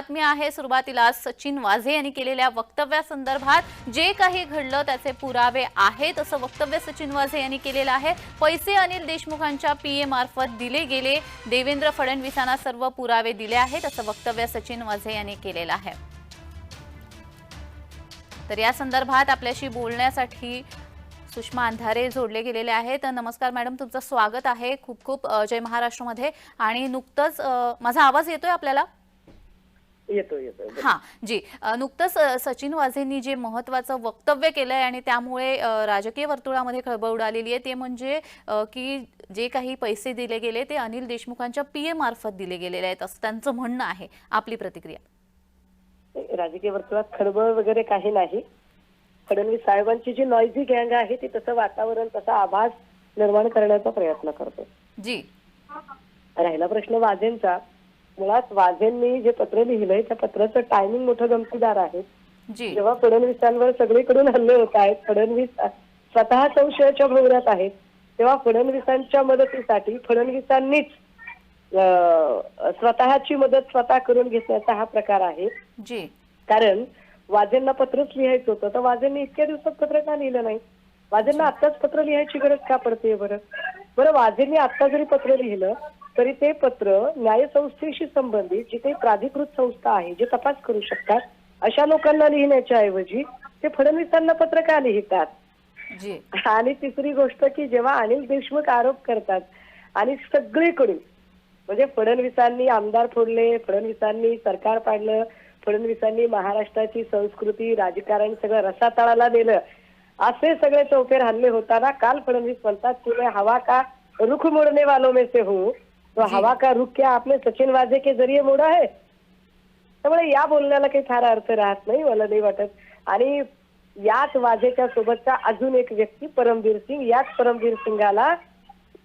बातमी आहे. सुरुवातीला सचिन वाझे यांनी केलेल्या वक्तव्यासंदर्भात जे काही घडलं त्याचे पुरावे आहेत असं वक्तव्य सचिन वाझे यांनी केलेलं आहे. पैसे अनिल देशमुखांच्या पीए मार्फत दिले गेले. देवेंद्र फडणवीसांना सर्व पुरावे दिले आहेत असं वक्तव्य सचिन वाझे यांनी केलेलं आहे. तर या संदर्भात आपल्याशी बोलण्यासाठी सुषमा अंधारे जोडले गेलेले आहेत. नमस्कार मॅडम तुमचं स्वागत आहे. खूप खूप जय महाराष्ट्रमध्ये. आणि नुकतंच माझा आवाज येतोय आपल्याला? येतो येतो हां जी. नुकतंच सचिन वाझेंनी जे महत्त्वाचं वक्तव्य केलंय आणि त्यामुळे राजकीय वर्तुळामध्ये खळबळ उडालेली आहे ते म्हणजे की जे काही पैसे दिले गेले ते अनिल देशमुखांच्या पीए मार्फत दिले गेलेले आहेत असं त्यांचं म्हणणं आहे. आपली प्रतिक्रिया. राजकीय वर्तुळात खळबळ वगैरे काही नाही. फडणवीस साहेबांची जी नॉईझी गँग आहे ती तसं वातावरण तसा आभास निर्माण करण्याचा प्रयत्न करतो जी. राहिला प्रश्न वाझेंचा. मुळात वाझेंनी जे पत्र लिहिलंय त्या पत्राचं टायमिंग मोठं गमतीदार आहे. जेव्हा फडणवीसांवर सगळीकडून हल्ले होत आहेत फडणवीस स्वतः संशयाच्या भोवऱ्यात आहेत तेव्हा फडणवीसांच्या मदतीसाठी फडणवीसांनीच स्वतःची मदत स्वतः करून घेतल्याचा हा प्रकार आहे. जी. कारण वाजेंना पत्रच लिहायचं होतं तर वाजेंनी इतक्या दिवसात पत्र का लिहिलं नाही? वाजेंना आत्ताच पत्र लिहायची गरज का पडते बरं? बरं वाजेंनी आत्ता जरी पत्र लिहिलं तरी ते पत्र न्यायसंस्थेशी संबंधित जी काही प्राधिकृत संस्था आहे जे तपास करू शकतात अशा लोकांना लिहिण्याच्या ऐवजी ते फडणवीसांना पत्र का लिहितात? जी. आणि तिसरी गोष्ट की जेव्हा अनिल देशमुख आरोप करतात आणि सगळीकडून म्हणजे फडणवीसांनी आमदार फोडले फडणवीसांनी सरकार पाडलं फडणवीसांनी महाराष्ट्राची संस्कृती राजकारण सगळं रसातळाला नेलं असे सगळे चौफेर हल्ले होताना काल फडणवीस म्हणतात की मैं हवा का? रुख मोडने वालों में से हूँ. तो. हवा का रुख क्या आपने सचिन वाजे के जरिए मोडा है? त्यामुळे या बोलण्याला काही फार अर्थ राहत नाही मला नाही वाटत. आणि याच वाजेच्या सोबतचा अजून एक व्यक्ती परमबीर सिंग याच परमबीर सिंगाला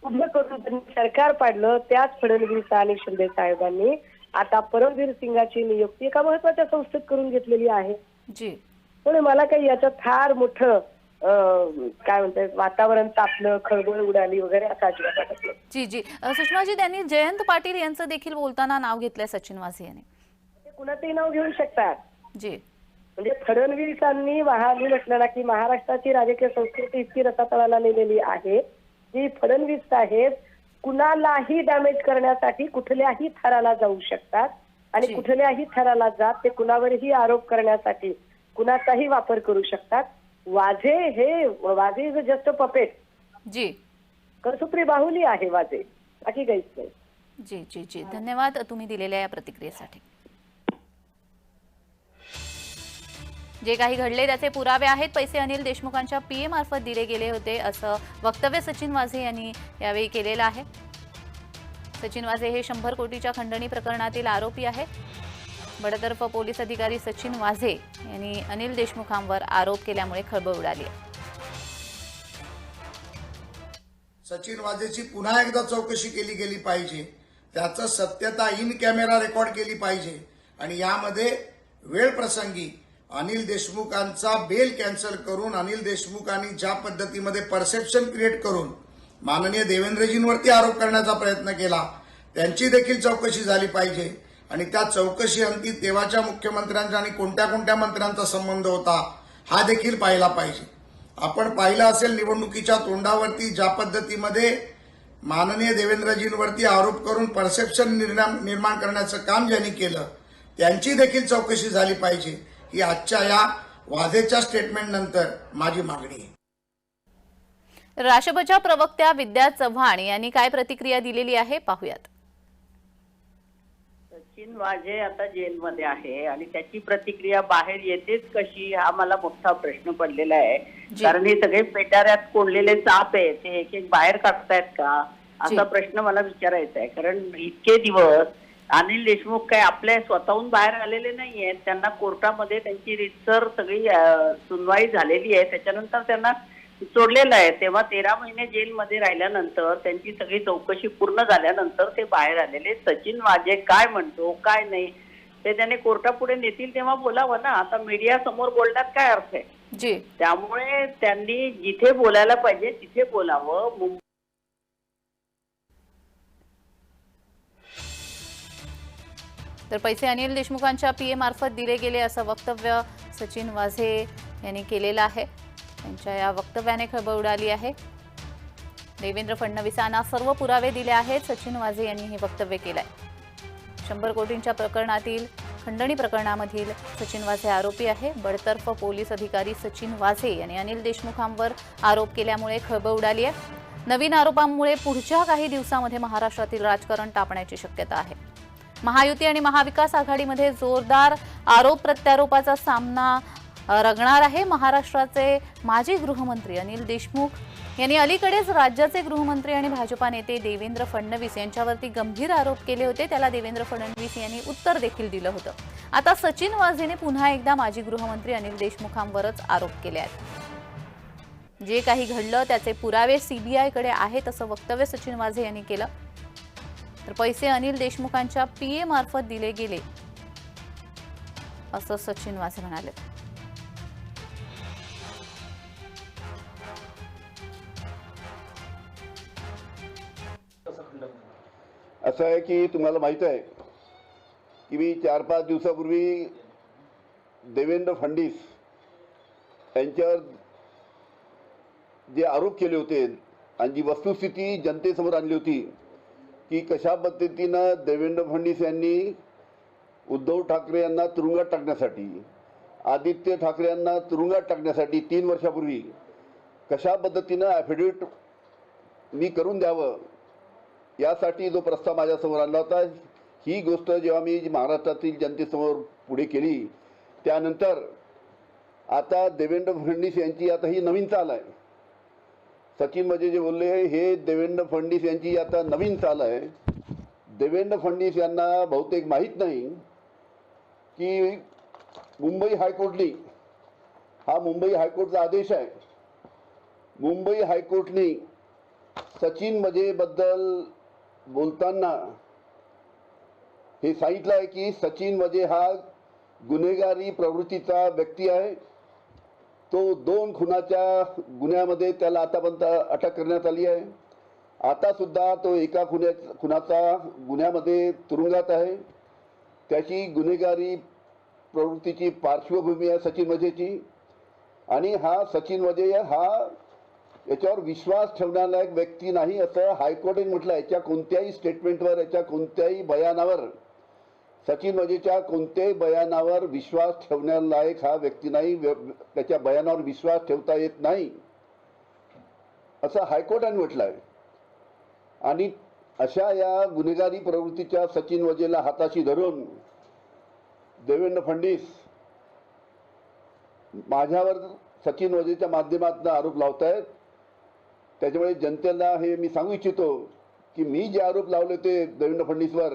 उभं करून त्यांनी सरकार पाडलं त्याच फडणवीस आणि शिंदे साहेबांनी. आता परमबीर सिंगाची नियुक्ती एका महत्त्वाच्या संस्थेत करून घेतलेली आहे. जी. म्हणून मला काही याच्यात फार मोठं काय म्हणतात वातावरण तापलं खळबळ उडाली वगैरे असं अजिबात जी जी. सुषमाजी त्यांनी जयंत पाटील यांचं देखील बोलताना नाव घेतलंय सचिन वाझे यांनी. ते कुणाचंही नाव घेऊ शकतात. जी. म्हणजे फडणवीसांनी महाली म्हटलेला की महाराष्ट्राची राजकीय संस्कृती इतकी रसातळाला नेलेली आहे. की फडणवीस साहेब कुणालाही डॅमेज करण्यासाठी कुठल्याही थराला जाऊ शकतात. आणि. कुठल्याही थराला जात ते कुणावरही आरोप करण्यासाठी कुणाचाही वापर करू शकतात. वाझे हे वाझे इज जस्ट पपेट जी. करसुत्री बाहुली आहे वाझे. बाकी काहीच नाही. जी जी जी. धन्यवाद तुम्ही दिलेल्या या प्रतिक्रियेसाठी. जे काही घडले त्याचे पुरावे आहेत. पैसे अनिल देशमुखांच्या पीए मार्फत दिले गेले होते असं वक्तव्य सचिन वाझे यांनी यावेळी केलेलं आहे. सचिन वाझे हे शंभर कोटीच्या खंडणी प्रकरणातील आरोपी आहे बडतर्फ पोलीस अधिकारी सचिन वाझे यांनी अनिल देशमुखांवर आरोप केल्यामुळे खळबळ उडाली. सचिन वाझेची पुन्हा एकदा चौकशी केली गेली पाहिजे. त्याचं सत्यता इन कॅमेरा रेकॉर्ड केली पाहिजे. आणि यामध्ये वेळ प्रसंगी अनिल देशमुखांचा बेल कॅन्सल करून अनिल देशमुखांनी ज्या पद्धतीमध्ये परसेप्शन क्रिएट करून माननीय देवेंद्रजींवरती आरोप करण्याचा प्रयत्न केला त्यांची देखील चौकशी झाली पाहिजे. आणि त्या चौकशी अंती तेव्हाच्या मुख्यमंत्र्यांचा आणि कोणत्या कोणत्या मंत्र्यांचा संबंध होता हा देखील पाहिला पाहिजे. आपण पाहिलं असेल निवडणुकीच्या तोंडावरती ज्या पद्धतीमध्ये माननीय देवेंद्रजींवरती आरोप करून परसेप्शन निर्माण करण्याचं काम ज्यांनी केलं त्यांची देखील चौकशी झाली पाहिजे. ही आजच्या या वाझेच्या स्टेटमेंट नंतर माझी मागणी आहे. राष्ट्रपच्या प्रवक्त्या विद्या चव्हाण यांनी काय प्रतिक्रिया दिलेली आहे पाहूयात. सचिन वाझे आता जेलमध्ये आहे आणि त्याची प्रतिक्रिया बाहेर येतेच कशी हा मला मोठा प्रश्न पडलेला आहे. कारण हे सगळे पेटाऱ्यात कोंडलेले साप आहे ते एक एक बाहेर काढतायत का. असा प्रश्न मला विचारायचा आहे. कारण इतके दिवस अनिल देशमुख काय आपल्या स्वतःहून बाहेर आलेले नाहीयेत त्यांना कोर्टामध्ये त्यांची रितसर सगळी सुनवाई झालेली आहे. त्याच्यानंतर त्यांना सोडलेलं आहे. तेव्हा तेरा महिने जेलमध्ये राहिल्यानंतर त्यांची सगळी चौकशी पूर्ण झाल्यानंतर ते बाहेर आलेले. सचिन वाजे काय म्हणतो काय नाही ते त्याने कोर्टापुढे नेतील तेव्हा बोलावं ना. आता मीडिया समोर बोलण्यात काय अर्थ आहे? जी. त्यामुळे त्यांनी जिथे बोलायला पाहिजे तिथे बोलावं. मुंबई तर पैसे अनिल देशमुखांच्या पी मार्फत दिले गेले असं वक्तव्य सचिन वाझे यांनी केलेलं आहे. त्यांच्या या वक्तव्याने खळबळ उडाली आहे. देवेंद्र फडणवीसांना सर्व पुरावे दिले आहेत. सचिन वाझे यांनी हे वक्तव्य केलं आहे शंभर कोटींच्या प्रकरणातील खंडणी प्रकरणामधील सचिन वाझे आरोपी आहे. बडतर्फ पोलीस अधिकारी सचिन वाझे यांनी अनिल देशमुखांवर आरोप केल्यामुळे खळबळ उडाली आहे. नवीन आरोपांमुळे पुढच्या काही दिवसामध्ये महाराष्ट्रातील राजकारण तापण्याची शक्यता आहे. महायुती आणि महाविकास आघाडीमध्ये जोरदार आरोप प्रत्यारोपाचा सामना रंगणार आहे महाराष्ट्राचे माजी गृहमंत्री अनिल देशमुख. यांनी अलीकडेच राज्याचे गृहमंत्री आणि भाजपा नेते देवेंद्र फडणवीस यांच्यावरती गंभीर आरोप केले होते. त्याला देवेंद्र फडणवीस यांनी उत्तर देखील दिलं होतं. आता सचिन वाझेने पुन्हा एकदा माजी गृहमंत्री अनिल देशमुखांवरच आरोप केले आहेत. जे काही घडलं त्याचे पुरावे सीबीआयकडे आहेत असं वक्तव्य सचिन वाझे यांनी केलं. तर पैसे अनिल देशमुखांच्या पीए मार्फत दिले गेले असं सचिन वाझे म्हणाले. असं आहे की तुम्हाला माहीत आहे की मी चार पाच दिवसापूर्वी देवेंद्र फडणीस यांच्यावर जे आरोप केले होते आणि जी वस्तुस्थिती जनतेसमोर आणली होती की कशा पद्धतीनं देवेंद्र फडणवीस यांनी उद्धव ठाकरे यांना तुरुंगात टाकण्यासाठी आदित्य ठाकरे यांना तुरुंगात टाकण्यासाठी तीन वर्षापूर्वी कशा पद्धतीनं ॲफिडेविट मी करून द्यावं यासाठी जो प्रस्ताव माझ्यासमोर आणला होता ही गोष्ट जेव्हा मी महाराष्ट्रातील जनतेसमोर पुढे केली त्यानंतर आता देवेंद्र फडणवीस यांची आता ही नवीन चाल आहे. सचिन मजे जे बोलले हे देवेंद्र फडणवीस यांची आता नवीन चाल आहे. देवेंद्र फडणवीस यांना बहुतेक माहीत नाही की मुंबई हायकोर्टनी हा मुंबई हायकोर्टचा आदेश आहे. मुंबई हायकोर्टने सचिन मजेबद्दल बोलताना हे सांगितलं आहे की सचिन वजे हा गुन्हेगारी प्रवृत्तीचा व्यक्ती आहे. तो दोन खुनाच्या गुन्ह्यामध्ये त्याला आतापर्यंत अटक करण्यात आली आहे. आता सुद्धा तो एका खुन्या खुनाचा गुन्ह्यामध्ये तुरुंगात आहे. त्याची गुन्हेगारी प्रवृत्तीची पार्श्वभूमी आहे सचिन वजेची. आणि हा सचिन वजे हा याच्यावर विश्वास ठेवण्यालायक व्यक्ती नाही असं हायकोर्टाने म्हटलं याच्या कोणत्याही स्टेटमेंटवर याच्या कोणत्याही बयानावर सचिन वजेच्या कोणत्याही बयानावर विश्वास ठेवण्यालायक हा व्यक्ती नाही. त्याच्या बयानावर विश्वास ठेवता येत नाही असं हायकोर्टाने म्हटलं आहे आणि अशा या गुन्हेगारी प्रवृत्तीच्या सचिन वजेला हाताशी धरून देवेंद्र फडणवीस माझ्यावर सचिन वजेच्या माध्यमातून आरोप लावत आहेत त्याच्यामुळे जनतेला हे मी सांगू इच्छितो की मी जे आरोप लावले ते देवेंद्र फडणवीसवर.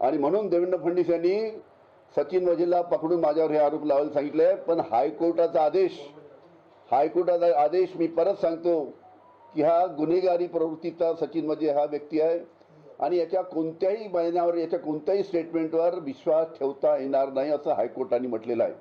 आणि म्हणून देवेंद्र फडणवीस यांनी सचिन वजेला पकडून माझ्यावर हे आरोप लावायला सांगितले. पण हायकोर्टाचा आदेश हायकोर्टाचा आदेश मी परत सांगतो की हा गुन्हेगारी प्रवृत्तीचा सचिन वजे हा व्यक्ती आहे. आणि याच्या कोणत्याही बयानावर याच्या कोणत्याही स्टेटमेंटवर विश्वास ठेवता येणार नाही असं हायकोर्टाने म्हटलेलं आहे.